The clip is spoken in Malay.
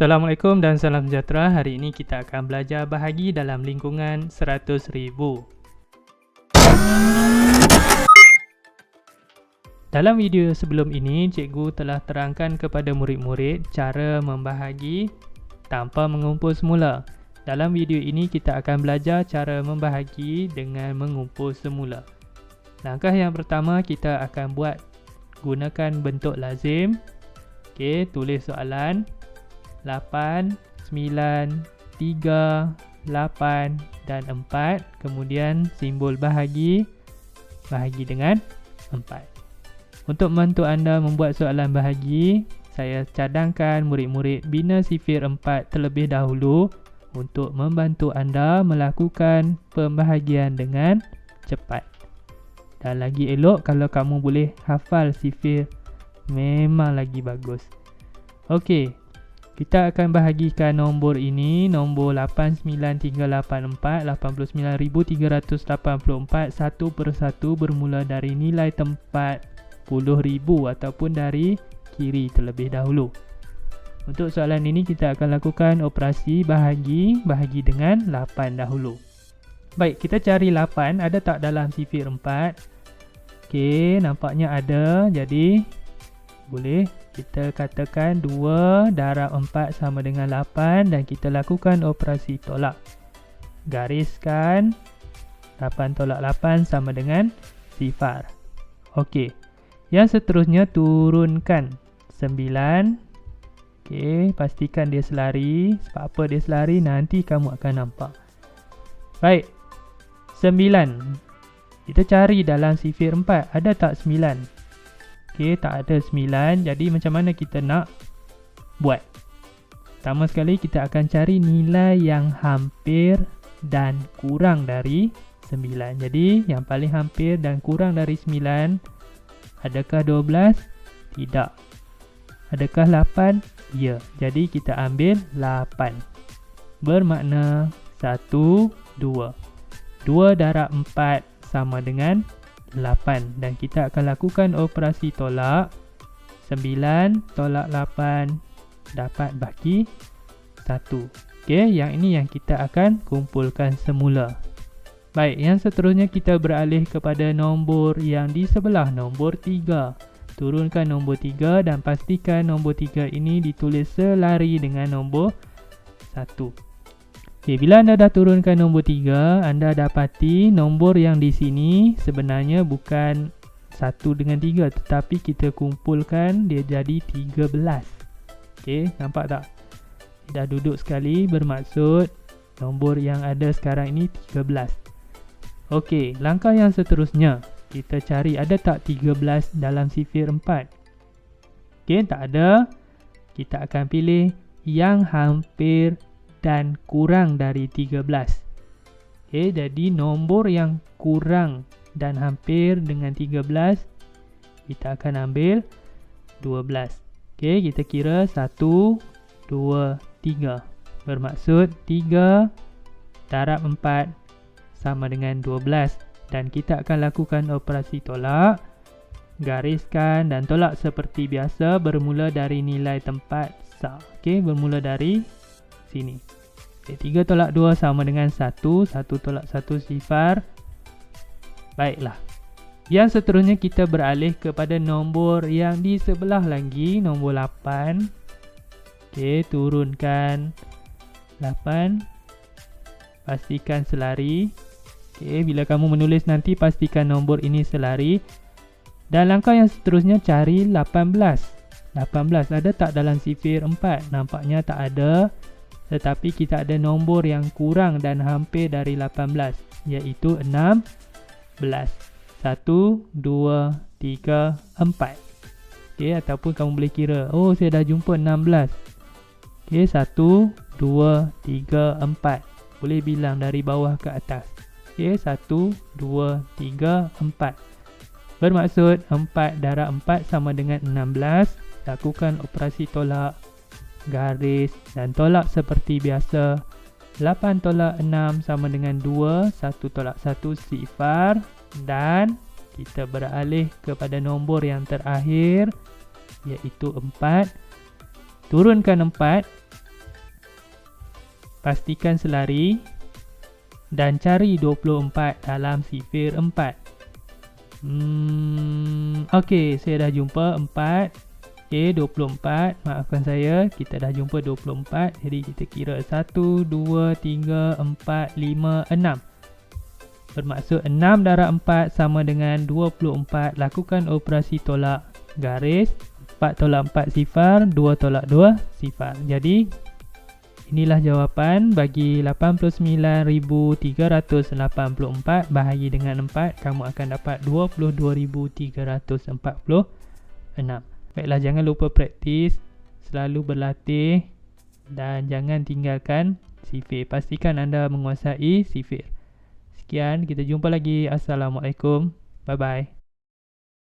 Assalamualaikum dan salam sejahtera. Hari ini kita akan belajar bahagi dalam lingkungan 100,000. Dalam video sebelum ini, cikgu telah terangkan kepada murid-murid cara membahagi tanpa mengumpul semula. Dalam video ini, kita akan belajar cara membahagi dengan mengumpul semula. Langkah yang pertama, kita akan buat gunakan bentuk lazim. Okey, tulis soalan 8, 9, 3, 8 dan 4 Kemudian simbol bahagi. Bahagi dengan 4 Untuk membantu anda membuat soalan bahagi Saya cadangkan murid-murid bina sifir 4 terlebih dahulu Untuk membantu anda melakukan pembahagian dengan cepat. Dan lagi elok kalau kamu boleh hafal sifir. Memang lagi bagus. Okey, kita akan bahagikan nombor ini Nombor 89384 89384 Satu persatu bermula dari nilai tempat 10,000 Ataupun dari kiri terlebih dahulu. Untuk soalan ini kita akan lakukan operasi bahagi Bahagi dengan 8 dahulu. Baik, kita cari 8 Ada tak dalam sifir 4? Okey, nampaknya ada. Jadi, boleh. Kita katakan 2 darab 4 sama dengan 8 dan kita lakukan operasi tolak. Gariskan 8 tolak 8 sama dengan sifar. Ok yang seterusnya turunkan 9 ok pastikan dia selari. Sebab apa dia selari nanti kamu akan nampak. Baik. 9 kita cari dalam sifir 4 ada tak 9 Okey, tak ada 9. Jadi macam mana kita nak buat? Pertama sekali kita akan cari nilai yang hampir dan kurang dari 9. Jadi yang paling hampir dan kurang dari 9 adakah 12? Tidak. Adakah 8? Ya. Jadi kita ambil 8. Bermakna 1 2. 2 darab 4 sama dengan 8 dan kita akan lakukan operasi tolak. 9 tolak 8 dapat baki 1 Okey, yang ini yang kita akan kumpulkan semula. Baik, yang seterusnya kita beralih kepada nombor yang di sebelah nombor 3 Turunkan nombor 3 dan pastikan nombor 3 ini ditulis selari dengan nombor 1 Okay, bila anda dah turunkan nombor 3, anda dapati nombor yang di sini sebenarnya bukan 1 dengan 3 tetapi kita kumpulkan dia jadi 13. Okey, nampak tak? Dah duduk sekali bermaksud nombor yang ada sekarang ini 13. Okey, langkah yang seterusnya kita cari ada tak 13 dalam sifir 4? Okey, tak ada. Kita akan pilih yang hampir dan kurang dari 13. Okay, jadi nombor yang kurang dan hampir dengan 13 kita akan ambil 12. Okay, kita kira 1 2 3. Bermaksud 3 darab 4 sama dengan 12 dan kita akan lakukan operasi tolak. Gariskan dan tolak seperti biasa bermula dari nilai tempat sa. Okey, bermula dari sini. Okay, 3 tolak 2 sama dengan 1. 1 tolak 1 sifar. Baiklah. Yang seterusnya kita beralih kepada nombor yang di sebelah lagi. Nombor 8. Okey, turunkan 8. Pastikan selari. Okey, bila kamu menulis nanti pastikan nombor ini selari. Dan langkah yang seterusnya cari 18. 18 ada tak dalam sifir 4? Nampaknya tak ada tetapi kita ada nombor yang kurang dan hampir dari 18 iaitu 16 1 2 3 4 okey ataupun kamu boleh kira oh saya dah jumpa 16 okey 1 2 3 4 boleh bilang dari bawah ke atas. Okey 1 2 3 4 bermaksud 4 darab 4 sama dengan 16 lakukan operasi tolak garis dan tolak seperti biasa. 8 tolak 6 sama dengan 2 1 tolak 1 sifar. Dan kita beralih kepada nombor yang terakhir iaitu 4 turunkan 4 pastikan selari. Dan cari 24 dalam sifir 4. Hmm, Okey, saya dah jumpa. 4. Okey, 24. Maafkan saya, kita dah jumpa 24. Jadi kita kira 1, 2, 3, 4, 5, 6. Bermaksud 6 darab 4 sama dengan 24. Lakukan operasi tolak garis. 4 tolak 4 sifar, 2 tolak 2 sifar. Jadi, Inilah jawapan bagi 89,384 bahagi dengan 4 kamu akan dapat 22,346. Baiklah jangan lupa praktis, selalu berlatih dan jangan tinggalkan sifir. Pastikan anda menguasai sifir. Sekian, kita jumpa lagi. Assalamualaikum. Bye bye.